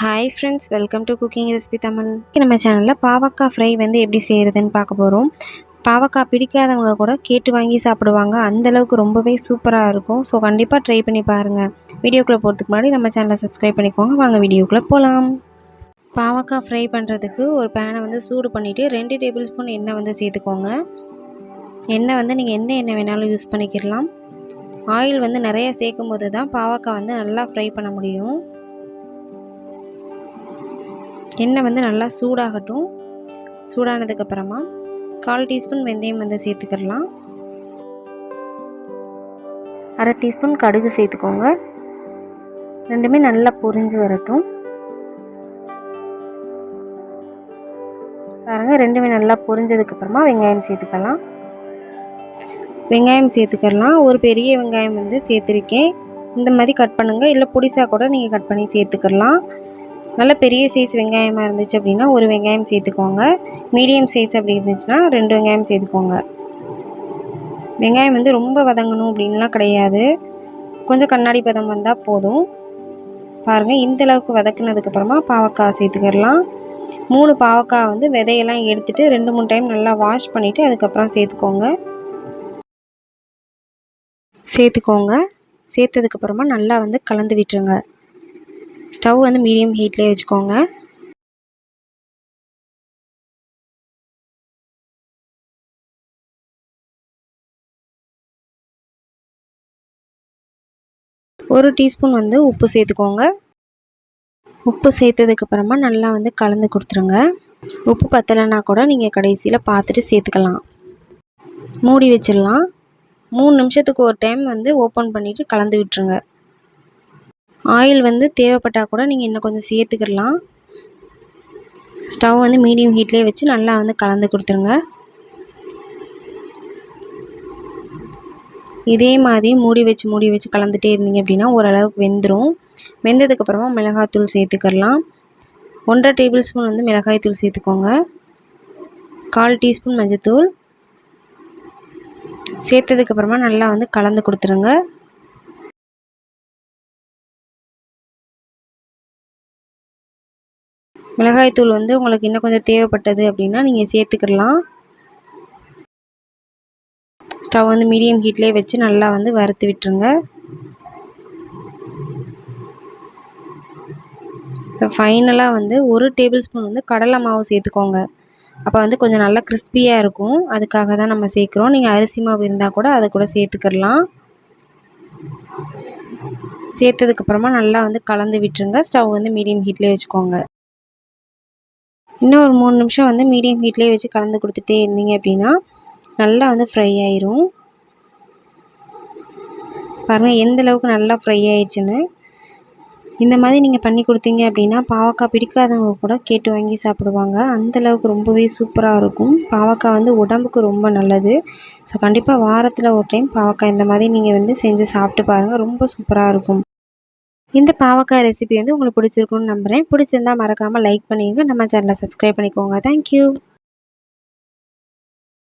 Hi friends welcome to cooking recipe Tamil நம்ம சேனலில் பாவக்காய் ஃப்ரை வந்து எப்படி செய்கிறதுன்னு பார்க்க போகிறோம் பாவக்காய் பிடிக்காதவங்க கூட கேட்டு வாங்கி சாப்பிடுவாங்க. அந்தளவுக்கு ரொம்பவே சூப்பராக இருக்கும். ஸோ கண்டிப்பாக ட்ரை பண்ணி பாருங்கள் வீடியோக்குள்ளே போகிறதுக்கு முன்னாடி நம்ம சேனலை சப்ஸ்கிரைப் பண்ணிக்கோங்க. வாங்க வீடியோக்குள்ளே போகலாம் பாவக்காய் ஃப்ரை பண்ணுறதுக்கு ஒரு பேனை வந்து சூடு பண்ணிவிட்டு ரெண்டு டேபிள் ஸ்பூன் எண்ணெய் வந்து சேர்த்துக்கோங்க. எண்ணெய் வந்து நீங்கள் எந்த எண்ணெய் வேணாலும் யூஸ் பண்ணிக்கிடலாம். ஆயில் வந்து நிறைய சேர்க்கும் போது தான் பாவக்காய் வந்து நல்லா ஃப்ரை பண்ண முடியும். எண்ணெய் வந்து நல்லா சூடாகட்டும். சூடானதுக்கப்புறமா கால் டீஸ்பூன் வெந்தயம் வந்து சேர்த்துக்கிடலாம் அரை டீஸ்பூன் கடுகு சேர்த்துக்கோங்க. ரெண்டுமே நல்லா பொரிஞ்சு வரட்டும். பாருங்கள் ரெண்டுமே நல்லா பொரிஞ்சதுக்கப்புறமா வெங்காயம் சேர்த்துக்கலாம். வெங்காயம் சேர்த்துக்கலாம் ஒரு பெரிய வெங்காயம் வந்து சேர்த்துருக்கேன். இந்த மாதிரி கட் பண்ணுங்கள் இல்லை புடிசா கூட நீங்கள் கட் பண்ணி சேர்த்துக்கலாம் நல்ல பெரிய சைஸ் வெங்காயமாக இருந்துச்சு அப்படின்னா ஒரு வெங்காயம் சேர்த்துக்கோங்க. மீடியம் சைஸ் அப்படி இருந்துச்சுன்னா ரெண்டு வெங்காயம் சேர்த்துக்கோங்க. வெங்காயம் வந்து ரொம்ப வதங்கணும் அப்படின்லாம் கிடையாது. கொஞ்சம் கண்ணாடி பதம் வந்தால் போதும். பாருங்கள் இந்தளவுக்கு வதக்குனதுக்கப்புறமா பாவக்காய் சேர்த்துக்கிடலாம் மூணு பாவக்காய் வந்து விதையெல்லாம் எடுத்துகிட்டு ரெண்டு மூணு டைம் நல்லா வாஷ் பண்ணிவிட்டு அதுக்கப்புறம் சேர்த்துக்கோங்க. சேர்த்துக்கோங்க. சேர்த்ததுக்கப்புறமா நல்லா வந்து கலந்து விட்டுருங்க. ஸ்டவ் வந்து மீடியம் ஹீட்லேயே வச்சுக்கோங்க. ஒரு டீஸ்பூன் வந்து உப்பு சேர்த்துக்கோங்க. உப்பு சேர்த்ததுக்கப்புறமா நல்லா வந்து கலந்து கொடுத்துருங்க. உப்பு பத்தலைன்னா கூட நீங்கள் கடைசியில் பார்த்துட்டு சேர்த்துக்கலாம். மூடி வச்சிடலாம். மூணு நிமிஷத்துக்கு ஒரு டைம் வந்து ஓப்பன் பண்ணிவிட்டு கலந்து விட்டுருங்க. ஆயில் வந்து தேவைப்பட்டால் கூட நீங்கள் இன்னும் கொஞ்சம் சேர்த்துக்கிடலாம். ஸ்டவ் வந்து மீடியம் ஹீட்லேயே வச்சு நல்லா வந்து கலந்து கொடுத்துருங்க. இதே மாதிரி மூடி வச்சு மூடி வச்சு கலந்துகிட்டே இருந்தீங்க அப்படின்னா ஓரளவுக்கு வெந்துடும் வெந்ததுக்கப்புறமா மிளகாத்தூள் சேர்த்துக்கிடலாம். ஒன்றரை டேபிள் ஸ்பூன் வந்து மிளகாய் தூள் சேர்த்துக்கோங்க. கால் டீஸ்பூன் மஞ்சத்தூள். சேர்த்ததுக்கப்புறமா நல்லா வந்து கலந்து கொடுத்துருங்க. மிளகாய்த்தூள் வந்து உங்களுக்கு இன்னும் கொஞ்சம் தேவைப்பட்டது அப்படின்னா நீங்கள் சேர்த்துக்கிடலாம். ஸ்டவ் வந்து மீடியம் ஹீட்லேயே வச்சு நல்லா வந்து வறுத்து விட்டுருங்க. இப்போ ஃபைனலாக வந்து ஒரு டேபிள் ஸ்பூன் வந்து கடலை மாவு சேர்த்துக்கோங்க. அப்போ வந்து கொஞ்சம் நல்லா கிறிஸ்பியாக இருக்கும். அதுக்காக தான் நம்ம சேர்க்குறோம். நீங்கள் அரிசி மாவு இருந்தால் கூட அதை கூட சேர்த்துக்கிடலாம். சேர்த்ததுக்கப்புறமா நல்லா வந்து கலந்து விட்டுருங்க. ஸ்டவ் வந்து மீடியம் ஹீட்லேயே வச்சுக்கோங்க. இன்னும் ஒரு மூணு நிமிஷம் வந்து மீடியம் ஹீட்லேயே வச்சு கலந்து கொடுத்துட்டே இருந்தீங்க அப்படின்னா நல்லா வந்து ஃப்ரை ஆயிரும். பாருங்கள் எந்த அளவுக்கு நல்லா ஃப்ரை ஆயிடுச்சுன்னு. இந்த மாதிரி நீங்கள் பண்ணி கொடுத்தீங்க அப்படின்னா பாவக்காய் பிடிக்காதவங்க கூட கேட்டு வாங்கி சாப்பிடுவாங்க. அந்தளவுக்கு ரொம்பவே சூப்பராக இருக்கும். பாவக்காய் வந்து உடம்புக்கு ரொம்ப நல்லது. ஸோ கண்டிப்பாக வாரத்தில் ஒரு டைம் பாவக்காய் இந்த மாதிரி நீங்கள் வந்து செஞ்சு சாப்பிட்டு பாருங்கள் ரொம்ப சூப்பராக இருக்கும். இந்த பாவக்காய் ரெசிபி வந்து உங்களுக்கு பிடிச்சிருக்குன்னு நம்புகிறேன் பிடிச்சிருந்தா மறக்காமல் லைக் பண்ணிடுங்க. நம்ம சேனலை சப்ஸ்கிரைப் பண்ணிக்கோங்க. தேங்க்யூ